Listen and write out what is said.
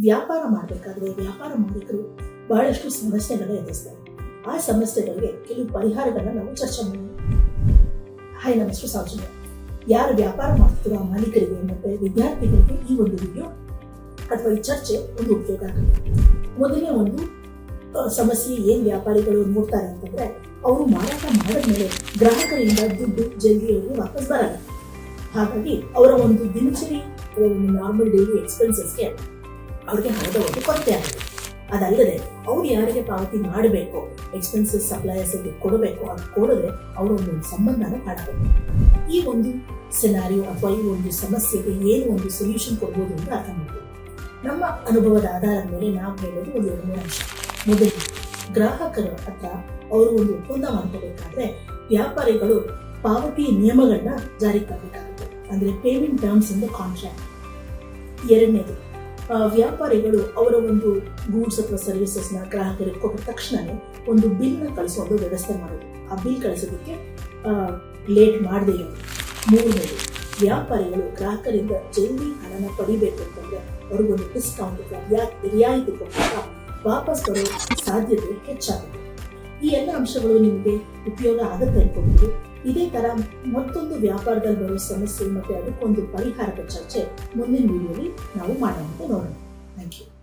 ವ್ಯಾಪಾರ ಮಾಡಬೇಕಾದ್ರೆ ವ್ಯಾಪಾರ ಮಾಲೀಕರು ಬಹಳಷ್ಟು ಸಮಸ್ಯೆಗಳನ್ನ ಎದುರಿಸ್ತಾರೆ. ಆ ಸಮಸ್ಯೆಗಳಿಗೆ ಕೆಲವು ಪರಿಹಾರಗಳನ್ನ ನಾವು ಚರ್ಚೆ ಮಾಡೋಣ. ಹಾಯ್ ನಮಸ್ತೆ ಯಾರು ವ್ಯಾಪಾರ ಮಾಡ್ತಿರೋ ಆ ಮಾಲೀಕರಿಗೆ ಮತ್ತೆ ವಿದ್ಯಾರ್ಥಿಗಳಿಗೆ ಈ ಒಂದು ವಿಡಿಯೋ ಅಥವಾ ಈ ಚರ್ಚೆ ಒಂದು ಉಪಯೋಗ ಆಗುತ್ತೆ. ಮೊದಲನೇ ಒಂದು ಸಮಸ್ಯೆ ಏನ್ ವ್ಯಾಪಾರಿಗಳು ನೋಡ್ತಾರೆ ಅಂತಂದ್ರೆ, ಅವರು ಮಾರಾಟ ಮಾಡಿದ್ಮೇಲೆ ಗ್ರಾಹಕರಿಂದ ದುಡ್ಡು ಜಲ್ದಿ ಅವರಿಗೆ ವಾಪಸ್ ಬರಲ್ಲ. ಹಾಗಾಗಿ ಅವರ ಒಂದು ದಿನಚರಿ ನಾರ್ಮಲ್ ಡೈಲಿ ಎಕ್ಸ್ಪೆನ್ಸಸ್ಗೆ ಅವ್ರಿಗೆ ಹಣದ ಒಂದು ಕೊರತೆ ಆಗಿದೆ. ಅದಲ್ಲದೆ ಅವ್ರು ಯಾರಿಗೆ ಪಾವತಿ ಮಾಡಬೇಕು ಎಕ್ಸ್ಪೆನ್ಸಸ್ ಸಪ್ಲೈಯರ್ಸ್ ಕೊಡಬೇಕು ಅದು ಕೊಡದೆ ಅವರೊಂದು ಸಂಬಂಧನ ಕಾಣಬೇಕು ಈ ಒಂದು ಸಿನಾರಿಯೋ ಅಥವಾ ಈ ಒಂದು ಸಮಸ್ಯೆಗೆ ಏನು ಒಂದು ಸೊಲ್ಯೂಷನ್ ಕೊಡ್ಬೋದು ಅಂತ ಅರ್ಥ ಮಾಡ್ತೀವಿ ನಮ್ಮ ಅನುಭವದ ಆಧಾರದ ಮೇಲೆ ನಾವು ಹೇಳೋದು ಒಂದು ಎರಡು ಮೂರು ಅಂಶ. ಮೊದಲು ಗ್ರಾಹಕರು ಹತ್ರ ಅವರು ಒಂದು ಒಪ್ಪಂದ ಮಾಡ್ಕೋಬೇಕಾದ್ರೆ ವ್ಯಾಪಾರಿಗಳು ಪಾವತಿ ನಿಯಮಗಳನ್ನ ಜಾರಿ ತರಬೇಕಾಗುತ್ತೆ. ಅಂದ್ರೆ payment terms in the contract ಎರಡನೇದು ವ್ಯಾಪಾರಿಗಳು ಅವರ ಒಂದು ಗೂಡ್ಸ್ ಅಥವಾ ಸರ್ವಿಸಸ್ನ ಗ್ರಾಹಕರಿಗೆ ಕೊಟ್ಟ ತಕ್ಷಣವೇ ಒಂದು ಬಿಲ್ನ ಕಳಿಸೋ ಒಂದು ವ್ಯವಸ್ಥೆ ಮಾಡೋದು. ಆ ಬಿಲ್ ಕಳಿಸೋದಕ್ಕೆ ಲೇಟ್ ಮಾಡದೇ ಇರೋದು ಮೂರನೇದು, ವ್ಯಾಪಾರಿಗಳು ಗ್ರಾಹಕರಿಂದ ಜಲ್ದಿ ಹಣನ ಪಡಿಬೇಕು ಅಂತಂದ್ರೆ ಅವ್ರಿಗೊಂದು ಡಿಸ್ಕೌಂಟ್ ಅಥವಾ ರಿಯಾ- ರಿಯಾಯಿತಿ ಕೊಟ್ಟಾಗ ವಾಪಸ್ ಬರೋ ಸಾಧ್ಯತೆ ಹೆಚ್ಚಾಗುತ್ತೆ. ಈ ಎಲ್ಲ ಅಂಶಗಳು ನಿಮಗೆ ಉಪಯೋಗ ಆಗುತ್ತೆ ಅನ್ಕೊಳ್ಬೋದು ಇದೇ ತರ ಮತ್ತೊಂದು ವ್ಯಾಪಾರದಲ್ಲಿ ಬರೋ ಸಮಸ್ಯೆ ಮತ್ತೆ ಅದಕ್ಕೊಂದು ಪರಿಹಾರದ ಚರ್ಚೆ ಮುಂದಿನ ವಿಡಿಯೋಲಿ ನಾವು ಮಾಡೋಣ ಥ್ಯಾಂಕ್ ನೋಡೋಣ.